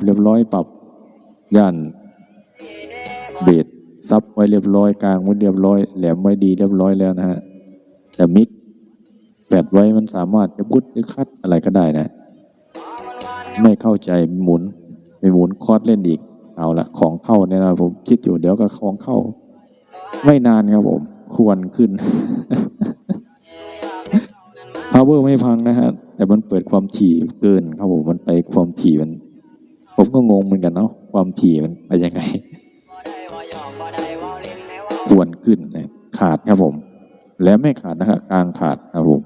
ับเรียบร้อยปรับย่านเบสซับไว้เรียบร้อยกลางไว้เรียบร้อยแหลมไว้ดีเรียบร้อยแล้วนะฮะแต่มิกแปดไว้มันสามารถจะบุดหรือคัดอะไรก็ได้นะ ไม่เข้าใจหมุนไปหมุนคอร์ดเล่นอีกเอาละของเข้าเนี่ยนะผมคิดอยู่เดี๋ยวก็ของเข้า ไม่นานครับผม ควรขึ้น power ไม่พังนะฮะแต่มันเปิดความถี่เกินครับผมมันไปความถี่มัน ผมก็งงเหมือนกันเนาะความถี่มันไปยังไงควรขึ้นนะขาดครับผม และไม่ขาดนะครับกลางขาดครับผม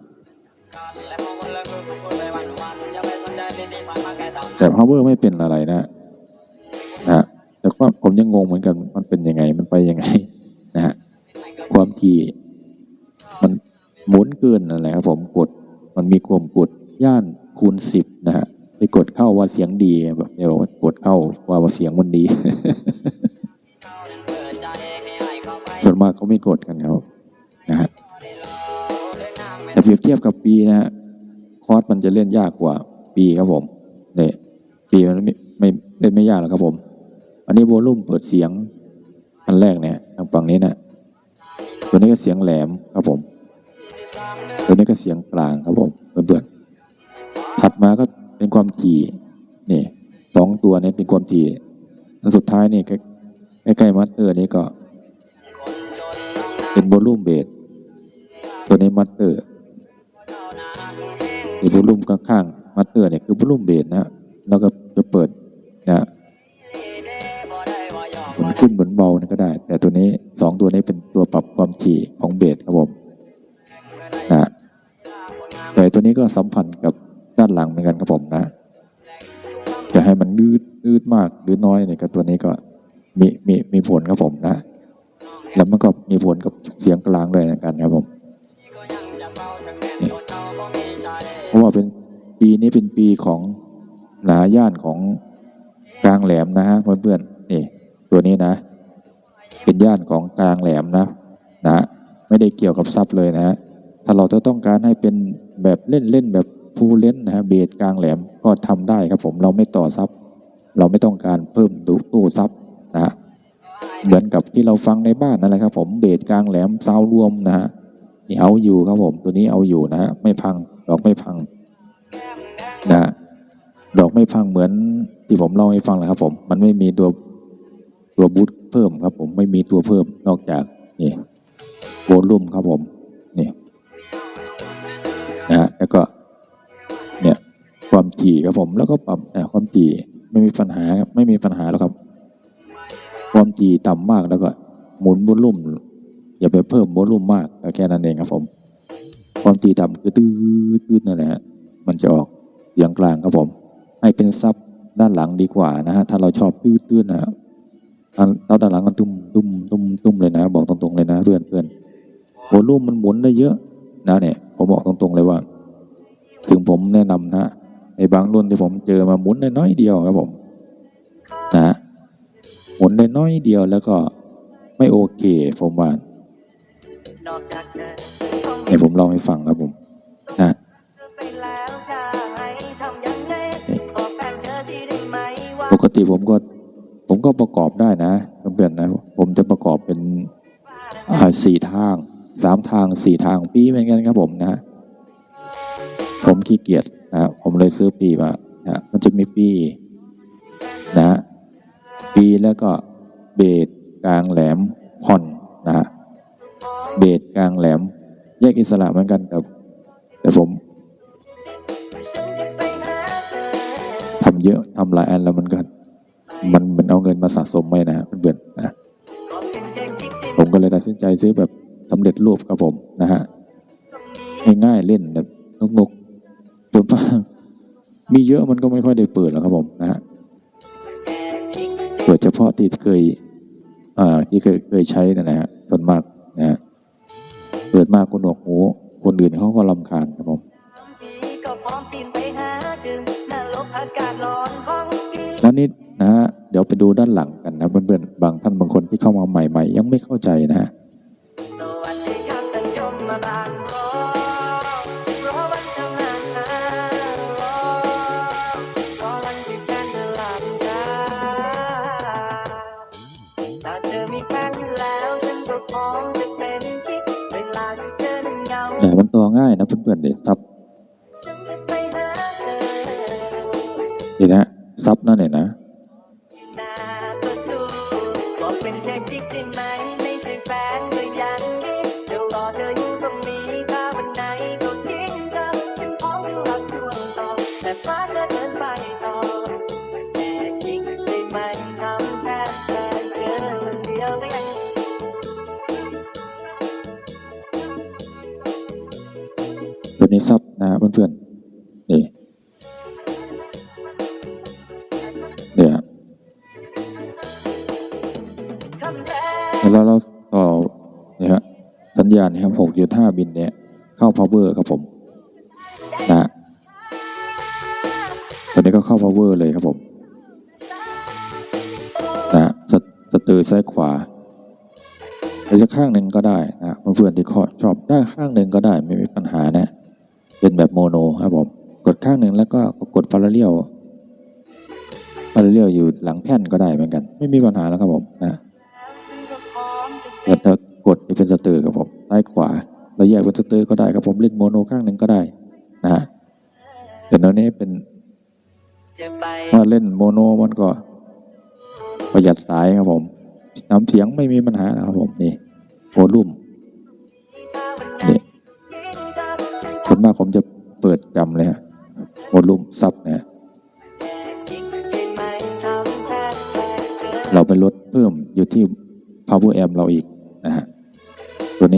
แต่ power ไม่เป็นอะไรนะนะแต่ว่าผมยังงงเหมือนกันมันเป็นยังไงมันไปยังไงนะฮะความถี่มันหมุนเกินนั่นแหละครับผมกด มันมีความกดย่านคูณสิบนะฮะ กดเข้าว่าเสียงดีแบบเดี๋ยวกดเข้าว่าว่าเสียงมันดีส่วนมากเขาไม่กดกันครับนะฮะแต่เปรียบเทียบกับปีนะฮะคอร์สมันจะเล่นยากกว่าปีครับผมเนี่ยปีมันไม่ไม่เล่นไม่ยากหรอกครับผม อันนี้โวลุ่มเปิดเสียงอันแรกเนี่ยทางฝั่งนี้นะตัวนี้ก็เสียงแหลมครับผมตัวนี้ก็เสียงกลางครับผมเบื่อๆถัดมาก็ เป็นความถี่นี่สองตัวนี้เป็นความถี่อันสุดท้ายนี่ใกล้ๆมัตเตอร์นี้ก็ เป็นโวลุ่มเบสตัวนี้มัตเตอร์อีโวลุ่มข้างๆมัตเตอร์เนี่ยคือโวลุ่มเบสนะแล้วก็จะเปิดนะหมุนขึ้นหมุนเบานี่ก็ได้ แต่ตัวนี้สองตัวนี้เป็นตัวปรับความถี่ของเบสครับผมนะแต่ตัวนี้ก็สัมพันธ์กับ ด้านหลังเหมือนกันครับผมนะจะให้มันยืดยืดมากหรือน้อยเนี่ยก็ตัวนี้ก็มีมีมีผลครับผมนะ แล้วมันก็มีผลกับเสียงกลางด้วยนกันครับผมเพราะว่าเป็นปีนี้เป็นปีของหนาย่านของกลางแหลมนะฮะเพื่อนๆนี่ ตัวนี้นะ เป็นย่านของกลางแหลมนะนะ ไม่ได้เกี่ยวกับซับเลยนะฮะถ้าเราจะต้องการให้เป็นแบบเล่นเล่นแบบ ฟูลเลนนะฮะเบสกลางแหลมก็ทำได้ครับผมเราไม่ต่อซับเราไม่ต้องการเพิ่มดูตู้ซับนะฮะเหมือนกับที่เราฟังในบ้านนั่นแหละครับผมเบสกลางแหลมซาวรวมนะฮะนี่เอาอยู่ครับผมตัวนี้เอาอยู่นะฮะไม่พังดอกไม่พังนะฮะดอกไม่พังเหมือนที่ผมเล่าให้ฟังแหละครับผมมันไม่มีตัวตัวบูทเพิ่มครับผมไม่มีตัวเพิ่มนอกจากนี่โวลุ่มครับผม ความถี่ครับผม แล้วก็ปรับนะความถี่ไม่มีปัญหาไม่มีปัญหาแล้วครับ ความถี่ต่ำมากแล้วก็ หมุนวอลลุ่มอย่าไปเพิ่มวอลลุ่มมากแค่นั้นเองครับผม ความถี่ต่ำคือตื้อตื้อนั่นแหละฮะมันจะออกเสียงกลางครับผม ให้เป็นซับด้านหลังดีกว่านะฮะถ้าเราชอบตื้อตื้อนะฮะเราด้านหลังมันตุ้มตุ้มตุ้มตุ้มเลยนะ บอกตรงๆเลยนะเพื่อนเพื่อนวอลลุ่มมันหมุนได้เยอะนะเนี่ยผมบอกตรงๆเลยว่า ถึงผมแนะนำนะ ในบางรุ่นที่ผมเจอมาหมุนได้น้อยเดียวครับผมนะหมุนได้น้อยเดียวแล้วก็ไม่โอเค ผมว่าให้ผมลองให้ฟังครับผมนะปกติผมก็ผมก็ประกอบได้นะเพื่อนๆนะผมจะประกอบเป็นอ่าสี่ทางสามทางสี่ทางปีเหมือนกันครับผมนะ ผมขี้เกียจ นะผมเลยซื้อปีมานะมันจะมีปีนะปีแล้วก็เบสกลางแหลมผ่อนนะฮะเบสกลางแหลม แยกอิสระเหมือนกันครับ แต่ผมทำเยอะทำหลายอันแล้วมันก็มันมันเอาเงินมาสะสมไม่นะเบื่อนๆนะผมก็เลยตัดสินใจซื้อแบบสำเร็จรูปครับผมนะฮะง่ายๆเล่นแบบนกๆ ส่วนมากมีเยอะมันก็ไม่ค่อยได้เปิดหรอกครับผมนะฮะเปิดเฉพาะที่เคยอ่าที่เคยเคยใช้นะนะฮะส่วนมากนะฮะเปิดมากคนหนวกหูคนอื่นเขาก็ลำคาญครับผมแล้วนี่นะฮะเดี๋ยวไปดูด้านหลังกันนะเพื่อนๆบางท่านบางคนที่เข้ามาใหม่ ๆ ยังไม่เข้าใจนะฮะ นะเพื่อนๆเนี่ยซับฉันจะไปหาเธอนี่นะซับนั่นเนี่ยนะ สัญญาณนะครับหกจุดห้าบินเนี่ยเข้า power ครับผมนะตัวนี้ก็เข้า power เลยครับผมนะสสะตือซ้ายขวาหรือจะข้างหนึ่งก็ได้นะเพื่อนๆที่ขอชอบได้ข้างหนึ่งก็ได้ไม่มีปัญหานะ เป็นแบบโมโนครับผมกดข้างหนึ่งแล้วก็กดพาราเลียวพาราเลียวอยู่หลังแท่นก็ได้เหมือนกัน ไม่มีปัญหาแล้วครับผมนะฉันก็พร้อมจะเกิดเป็นสเตอร์ครับผม ซ้ายขวา เราแยกเป็นสเตอร์ก็ได้ครับผมเล่นโมโนข้างหนึ่งก็ได้นะฮะแต่ตอนนี้เป็นว่าเล่นโมโนมันก็ ประหยัดสายครับผมน้ำเสียงไม่มีปัญหานะครับผมนี่โวลุ่มถ้าวันไหนนี่ทิ้งเธอฉันพร้ส่วมนมากผมจะเปิดจำเลยฮะโวลุ่มซับเนี่ยแค่กิ๊กได้ไหมทำแค่แค่เราไปลดเพิ่มอยู่ที่ power amp เราอีก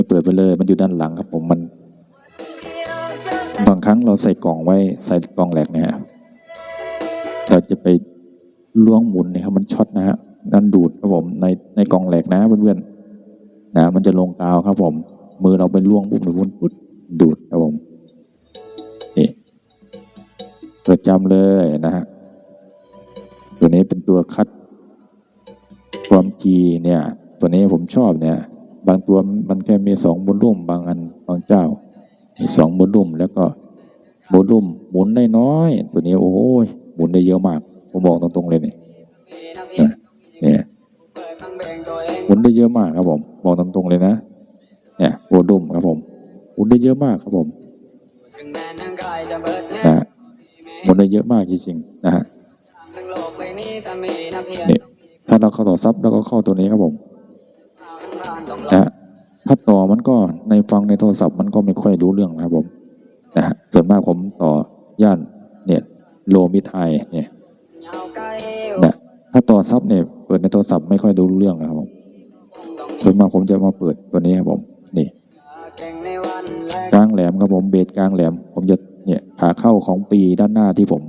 เปิดไปเลย มันอยู่ด้านหลังครับผมมัน บางครั้งเราใส่กล่องไว้ใส่กล่องแหลกเนี่ยเราจะไปล้วงหมุนเนี่ยครับมันช็อตนะฮะดันดูดครับผมในในกล่องแหลกนะเพื่อนๆนะมันจะลงกาวครับผม มือเราไปล้วงปุ๊บหรือวุ้นปุ๊บดูดครับผมนี่เปิดจำเลยนะฮะตัวนี้เป็นตัวคัดความทีเนี่ย ตัวนี้ผมชอบเนี่ย บางตัวมันแค่มีสองบนรุ่ม บางอันบางเจ้า มีสองโมลุ่ม แล้วก็โมลุ่มหมุนได้น้อย ตัวนี้โอ้ยหมุนได้เยอะมากผมบอกตรงๆเลยนี่นะเนี่ยหมุนได้เยอะมากครับผมบอกตรงๆเลยนะเนี่ยโมลุ่มครับผมหมุนได้เยอะมากครับผมนะหมุนได้เยอะมากจริงๆนะฮะนี่ถ้าเราเข้าต่อซับแล้วก็เข้าตัวนี้ครับผม นะฮะถ้าต่อมันก็ในฟังในโทรศัพท์มันก็ไม่ค่อยรู้เรื่องนะครับผมนะฮะส่วนมากผมต่อย่านเนี่ยโลมิดไฮเนี่ยนะถ้าต่อซับเนี่ยเปิดในโทรศัพท์ไม่ค่อยรู้เรื่องนะครับผมส่วนมากผมจะมาเปิดตัวนี้ครับผมนี่กลางแหลมครับผมเบสกลางแหลม ผมจะเนี่ยขาเข้าของปีด้านหน้าที่ผม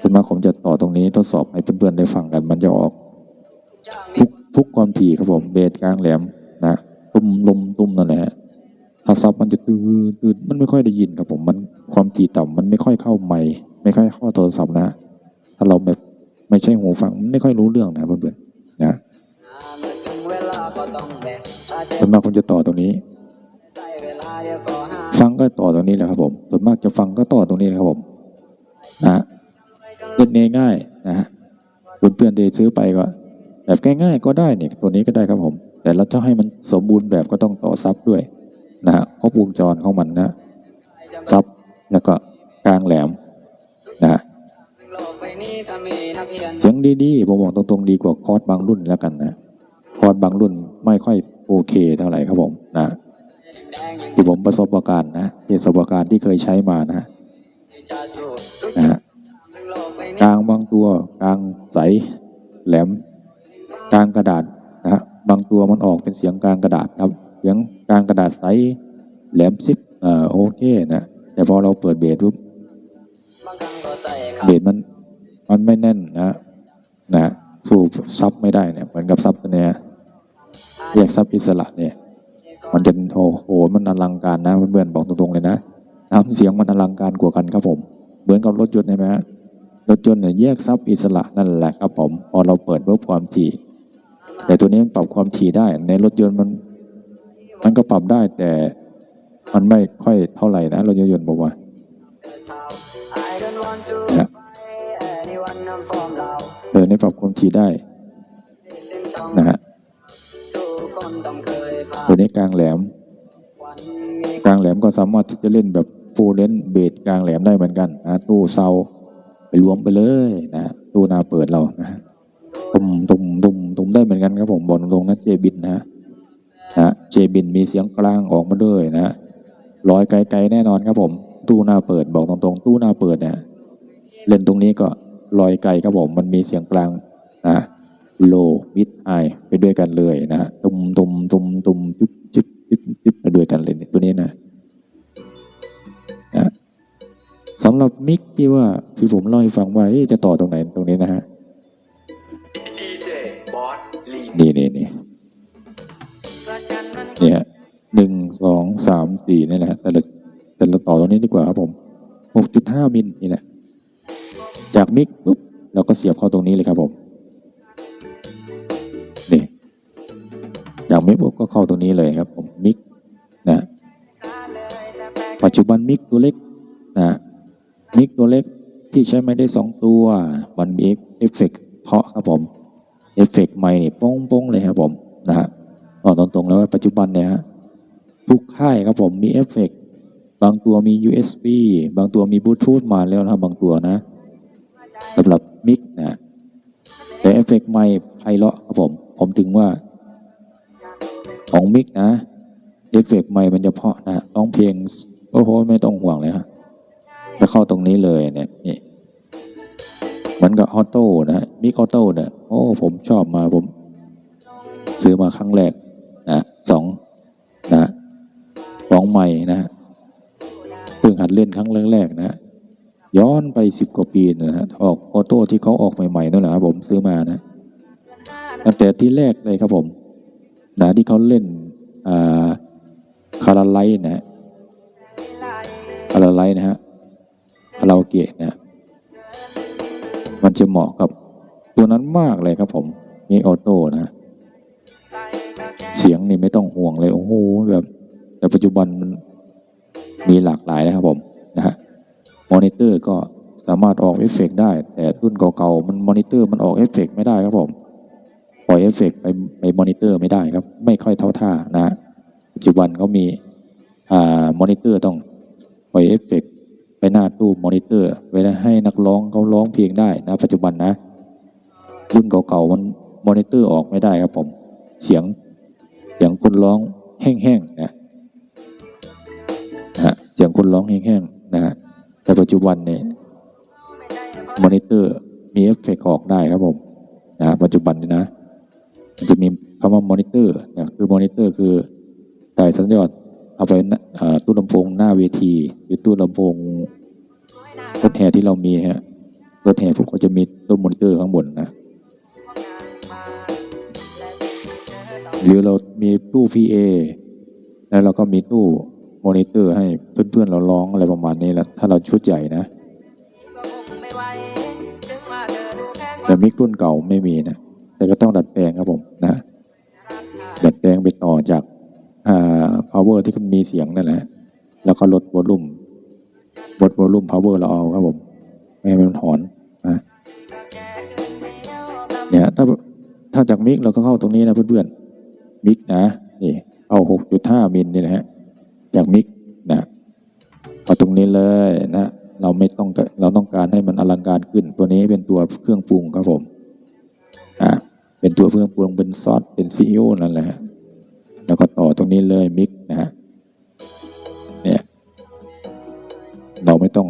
ส่วนมากผมจะต่อตรงนี้ทดสอบให้เพื่อนๆได้ฟังกัน มันจะออกทุก ทุกความถี่ครับผมเบสกลางแหลมนะตุ้มลมตุ้มนั่นแหละฮะถ้าซับมันจะตื้อตื้อมันไม่ค่อยได้ยินครับผมมันความถี่ต่ำมันไม่ค่อยเข้าไมค์ไม่ค่อยเข้าโทรศัพท์นะ ถ้าเราแบบไม่ใช่หูฟังมันไม่ค่อยรู้เรื่องนะเพื่อนๆนะส่วนมากผมจะต่อตรงนี้ ฟังก็ต่อตรงนี้แหละครับผมส่วนมากจะฟังก็ต่อตรงนี้นะครับผมนะเล่นง่ายๆนะฮะเพื่อนๆที่ซื้อไปก็ แบบง่ายๆก็ได้เนี่ยตัวนี้ก็ได้ครับผม แต่เราจะให้มันสมบูรณ์แบบก็ต้องต่อซับด้วยนะฮะครบวงจรของมันนะซับแล้วก็กลางแหลมนะฮะเสียงดีๆผมบอกตรงๆดีกว่าคอร์สบางรุ่นแล้วกันนะคอร์สบางรุ่นไม่ค่อยโอเคเท่าไหร่ครับผมนะที่ผมประสบการณ์นะที่ประสบการณ์ที่เคยใช้มานะนะกลางบางตัวกลางใสแหลม กลางกระดาษนะฮะบางตัวมันออกเป็นเสียงกลางกระดาษครับ เสียงกลางกระดาษใสแหลมซิปเอ่อโอเคนะแต่พอเราเปิดเบสปุ๊บเบสมันมันไม่แน่นนะนะสู้ซับไม่ได้เนี่ยเหมือนกับซับเนี่ยแยกซับอิสระเนี่ย มันจะโอ้โหมันอลังการนะเพื่อนๆบอกตรงๆเลยนะน้ำเสียงมันอลังการกว่ากันครับผม เหมือนกับรถยนต์ใช่ไหมฮะรถยนต์เนี่ยแยกซับอิสระนั่นแหละครับผม พอเราเปิดเพิ่มความถี่ แต่ตัวนี้ปรับความถี่ได้ ในรถยนต์มัน มันก็ปรับได้ แต่มันไม่ค่อยเท่าไหร่นะรถยนต์บอกว่าเออในปรับความถี่ได้นะฮะตัวนี้กลางแหลม กลางแหลมก็สามารถที่จะเล่นแบบฟูลเลนเบสกลางแหลมได้เหมือนกันนะตู้เซาไปรวมไปเลยนะตู้หนาเปิดเรานะตุมตุมตุมตุม ได้เหมือนกันครับผมบอกตรงๆนะเจบินนะนะเจบินมีเสียงกลางออกมาด้วยนะลอยไกลๆแน่นอนครับผม ตู้หน้าเปิดบอกตรงๆ ตู้หน้าเปิดเนี่ยเล่นตรงนี้ก็ลอยไกลครับผมมันมีเสียงกลางนะโลมิดไอไปด้วยกันเลยนะตุมตุมตุมตุมจุ๊บจุ๊บจุ๊บจุ๊บไปด้วยกันเลยตัวนี้นะนะสำหรับมิกที่ว่าที่ผมเล่าให้ฟังว่าจะต่อตรงไหนตรงนี้นะฮะ สี่นี่แหละแต่ละแต่ละต่อตรงนี้ดีกว่าครับผมหกจุดห้ามิลนี่แหละ จากมิกปุ๊บเราก็เสียบเข้าตรงนี้เลยครับผมนี่จากมิกปุ๊บก็เข้าตรงนี้เลยครับ ผมมิกนะปัจจุบันมิกตัวเล็กนะมิกตัวเล็กที่ใช้ไม่ได้สองตัวมันมีเอฟเฟกต์เพาะครับผมเอฟเฟกต์ใหม่นี่ป้งป้งเลยครับผมนะฮะบอกตรงๆแล้วว่าปัจจุบันเนี่ยฮะ ทุกค่ายครับผมมีเอฟเฟกต์บางตัวมี USB บางตัวมีบลูทูธมาแล้วนะครับบางตัวนะสำหรับมิกนะแต่เอฟเฟกต์ใหม่ไพเราะครับผม ผมถึงว่า ของมิกนะเอฟเฟกต์ใหม่มันจะเพาะนะร้องเพลงโอ้โหไม่ต้องห่วงเลยฮะจะเข้าตรงนี้เลยเนี่ยนี่มือนกับออโต้นะมิกออโต้เนี่ยโอ้ผมชอบมาผม ซื้อมาครั้งแรกนะสอง สองใหม่นะเพิ่งหัดเล่นครั้งแรกๆนะย้อนไปสิบกว่าปีนะฮะออกออโต้ที่เขาออกใหม่ๆนั่นแหละครับผมซื้อมานะตั้งแต่ที่แรกเลยครับผมนะที่เขาเล่นอ่าคาราไลท์นะคาราไลท์นะฮะคาราโอเกะนะมันจะเหมาะกับตัวนั้นมากเลยครับผมมีออโต้นะ เสียงนี่ไม่ต้องห่วงเลย โอ้โหแบบ แต่ปัจจุบันมันมีหลากหลายนะครับผมนะฮะมอนิเตอร์ก็สามารถออกเอฟเฟกต์ได้ แต่รุ่นเก่าๆมันมอนิเตอร์มันออกเอฟเฟกต์ไม่ได้ครับผมปล่อยเอฟเฟกต์ไปไปมอนิเตอร์ไม่ได้ครับ ไม่ค่อยเท่าท่านะปัจจุบันเขามีอ่ามอนิเตอร์ต้องปล่อยเอฟเฟกต์ไปหน้าตู้มอนิเตอร์ไว้ให้นักร้องเขาร้องเพลงได้นะปัจจุบันนะ รุ่นเก่าๆมันมอนิเตอร์ออกไม่ได้ครับผม เสียงเสียงคนร้องแห้งๆนะ สียงคนร้องแห้งๆนะฮะแต่ปัจจุบันเนี่ยมอนิเตอร์มีเอฟเฟกต์ออกได้ครับผมนะปัจจุบันนี้นะมันจะมีคำว่ามอนิเตอร์นะคือมอนิเตอร์คือถ่ายสัญญาณเอาไปตู้ลำโพงหน้าเวที หรือตู้ลำโพงรถแห่ที่เรามีฮะรถแห่พวกก็จะมีตู้มอนิเตอร์ข้างบนนะหรือเรามีตู้ PA แล้วเราก็มีตู้ มอนิเตอร์ให้เพื่อนๆเราร้องอะไรประมาณนี้แหละถ้าเราชุดใหญ่นะแต่มิกรุ่นเก่าไม่มีนะแต่ก็ต้องดัดแปลงครับผมนะดัดแปลงไปต่อจากอ่า power ที่มันมีเสียงนั่นแหละแล้วก็ลดวอลลุ่มลดวอลลุ่ม power เราเอาครับผมไม่ให้มันหอนนะเนี่ยถ้าถ้าจากมิกเราก็เข้าตรงนี้นะเพื่อนๆมิกนะนี่เอาหกจุดห้ามิลนี่นะฮะ จากมิกนะเอาตรงนี้เลยนะเราไม่ต้องเราต้องการให้มันอลังการขึ้น ตัวนี้เป็นตัวเครื่องปรุงครับผมอ่าเป็นตัวเครื่องปรุงเป็นซอสเป็นซีอิ๊วนั่นแหละฮะแล้วก็ต่อตรงนี้เลยมิกนะฮะเนี่ยเราไม่ต้อง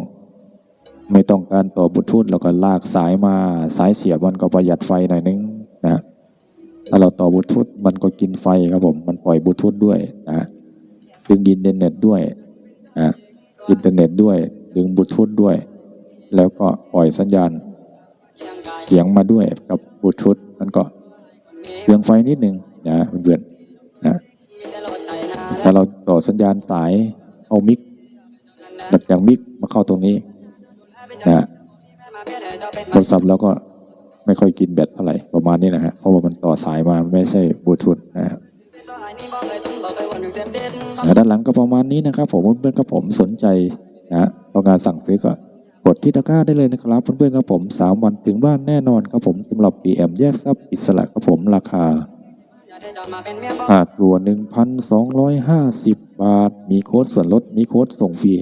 ไม่ต้องการต่อบลูทูธเราก็ลากสายมาสายเสียบมันก็ประหยัดไฟหน่อยนึงนะถ้าเราต่อบลูทูธมันก็กินไฟครับผม มันปล่อยบลูทูธด้วยนะ ดึงอินเทอร์เน็ตด้วยนะอินเทอร์เน็ตด้วย ดึงบลูทูธด้วย แล้วก็ปล่อยสัญญาณเสียงมาด้วยกับบลูทูธมันก็เปลืองไฟนิดหนึ่งนะเพื่อนๆนะถ้าเราต่อสัญญาณสายเอามิกแบบอย่างมิกมาเข้าตรงนี้นะโทรศัพท์เราก็ไม่ค่อยกินแบตเท่าไหร่ประมาณนี้นะฮะเพราะว่ามันต่อสายมาไม่ใช่บลูทูธนะครับ ด้านหลังก็ประมาณนี้นะครับผมเพื่อนๆครับผมสนใจนะต้องการสั่งซื้อก็กดที่ตะกร้าได้เลยนะครับเพื่อนๆครับผมสามวันถึงบ้านแน่นอนครับผมสำหรับ PM แยกทรัพย์อิสระครับผมราคาค่าตัวหนึ่งพันสองร้อยห้าสิบบาท มีโค้ดส่วนลด มีโค้ดส่งฟรี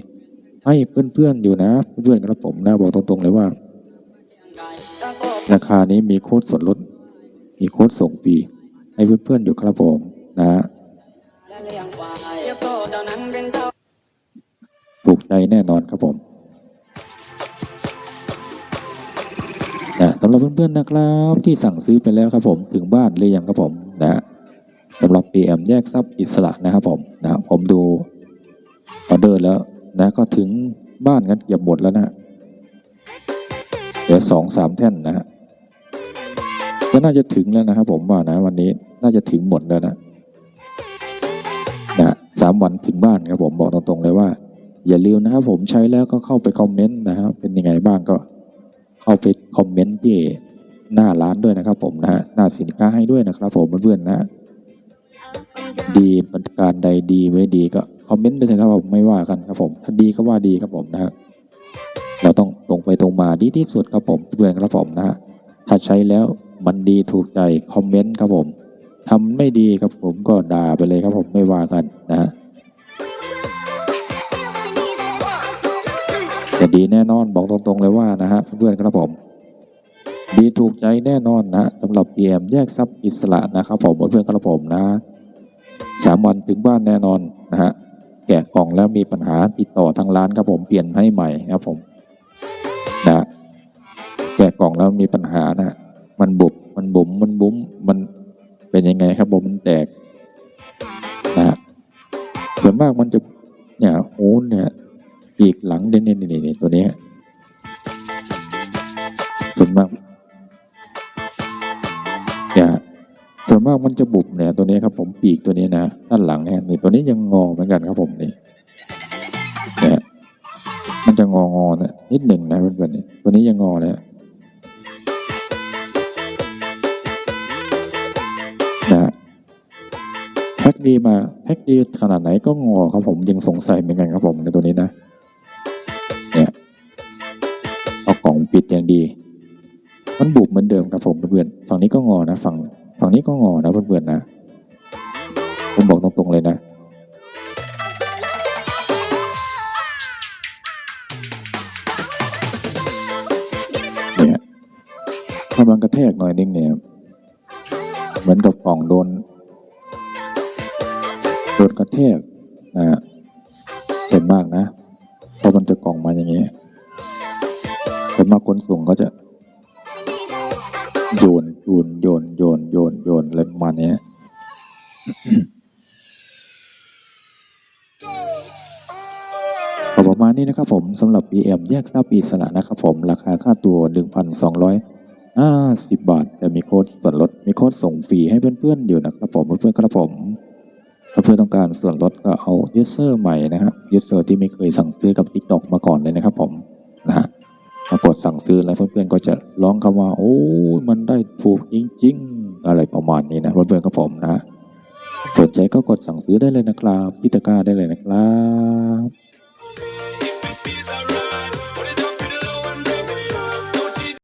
ให้เพื่อนๆอยู่นะ เพื่อนๆครับผมนะบอกตรงๆเลยว่า ราคานี้มีโค้ดส่วนลด มีโค้ดส่งฟรีให้เพื่อนๆอยู่ครับผมนะ ถูกใจแน่นอนครับผมนะสำหรับเพื่อนๆนะครับที่สั่งซื้อไปแล้วครับผมถึงบ้านหรือยังครับผมนะสำหรับ PM แยกทรัพย์อิสระนะครับผมนะผมดูออเดอร์แล้วนะก็ถึงบ้านกันเกือบหมดแล้วนะเดี๋ยวสองสามแท่นนะฮะก็น่าจะถึงแล้วนะครับผมว่านะวันนี้น่าจะถึงหมดแล้วนะนะสามวันถึงบ้านครับผมบอกตรงๆเลยว่า อย่าลืมนะครับผมใช้แล้วก็เข้าไปคอมเมนต์นะครับเป็นยังไงบ้างก็เข้าไปคอมเมนต์ที่หน้าร้านด้วยนะครับ ผมนะฮะหน้าสินค้าให้ด้วยนะครับ ผมเพื่อนๆนะดีประการใดดีไม่ดีก็คอมเมนต์ไปเถอะครับผมไม่ว่ากันครับผม ถ้าดีก็ว่าดีครับผมนะฮะเราต้องตรงไปตรงมาดีที่สุดครับผมเพื่อนครับผมนะฮะถ้าใช้แล้วมันดีถูกใจคอมเมนต์ครับผมทำไม่ดีครับผมก็ด่าไปเลยครับผมไม่ว่ากันนะฮะ ดีแน่นอนบอกตรงๆเลยว่านะฮะเพื่อนๆครับผม ดีถูกใจแน่นอนนะสำหรับ PM แยกทรัพย์อิสระนะครับผมเพื่อนๆครับผมนะสามวันถึงบ้านแน่นอนนะฮะแกะกล่องแล้วมีปัญหาติดต่อทางร้านครับผมเปลี่ยนให้ใหม่ครับผมนะแกะกล่องแล้วมีปัญหานะมันบุบมันบุ๋มมันบุ๋มมันเป็นยังไงครับผมมันแตกนะฮะส่วนมากมันจะเนี่ยโอ้เนี่ย ปีกหลังเนี่ยนี่นี่นี่ตัวนี้ส่วนมากเนี่ยส่วนมากมันจะบุบเนี่ยตัวนี้ครับ ผมปีกตัวนี้นะด้านหลังเนี่ยนี่ตัวนี้ยังงอเหมือนกันครับผมนี่เนี่ยมันจะงองอนะนิดหนึ่งนะเพื่อนๆนี่ตัวนี้ยังงอเลยนะแพ็กดีมาแพ็กดีขนาดไหนก็งอครับผมยังสงสัยเหมือนกันครับผมในตัวนี้นะ ย่างดี มันบุบเหมือนเดิมครับผมเพื่อนๆฝั่งนี้ก็งอนะฝั่งฝั่งนี้ก็งอนะเพื่อนๆนะผมบอกตรงๆเลยนะเนี่ยถ้ามันกระแทกหน่อยนึงเนี่ย เหมือนกับกล่องโดนโดนกระแทกนะฮะส่วนมากนะเพราะมันจะกล่องมาอย่างเงี้ย วนมากคนส่งก็จะ โยนโยนโยนโยนโยนโยนอะไรประมาณเนี้ยประมาณนี้นะครับผมสำหรับ BM แยกทรัพย์อิสระนะครับผมราคาค่าตัว 1,250 บาท แต่มีโค้ดส่วนลดมีโค้ดส่งฟรีให้เพื่อนๆอยู่นะครับผมเพื่อนๆครับผมถ้าเพื่อนต้องการส่วนลดก็เอา user ใหม่นะครับ user ที่ไม่เคยสั่งซื้อกับ TikTok มาก่อนเลยนะครับผมนะฮะ มากดสั่งซื้อแล้วเพื่อนๆก็จะร้องคำว่า โอ้มันได้ถูกจริง ๆ อะไรประมาณนี้นะเพื่อนๆกับผมนะฮะสนใจก็กดสั่งซื้อได้เลยนะครับพิตาก้าได้เลยนะครับ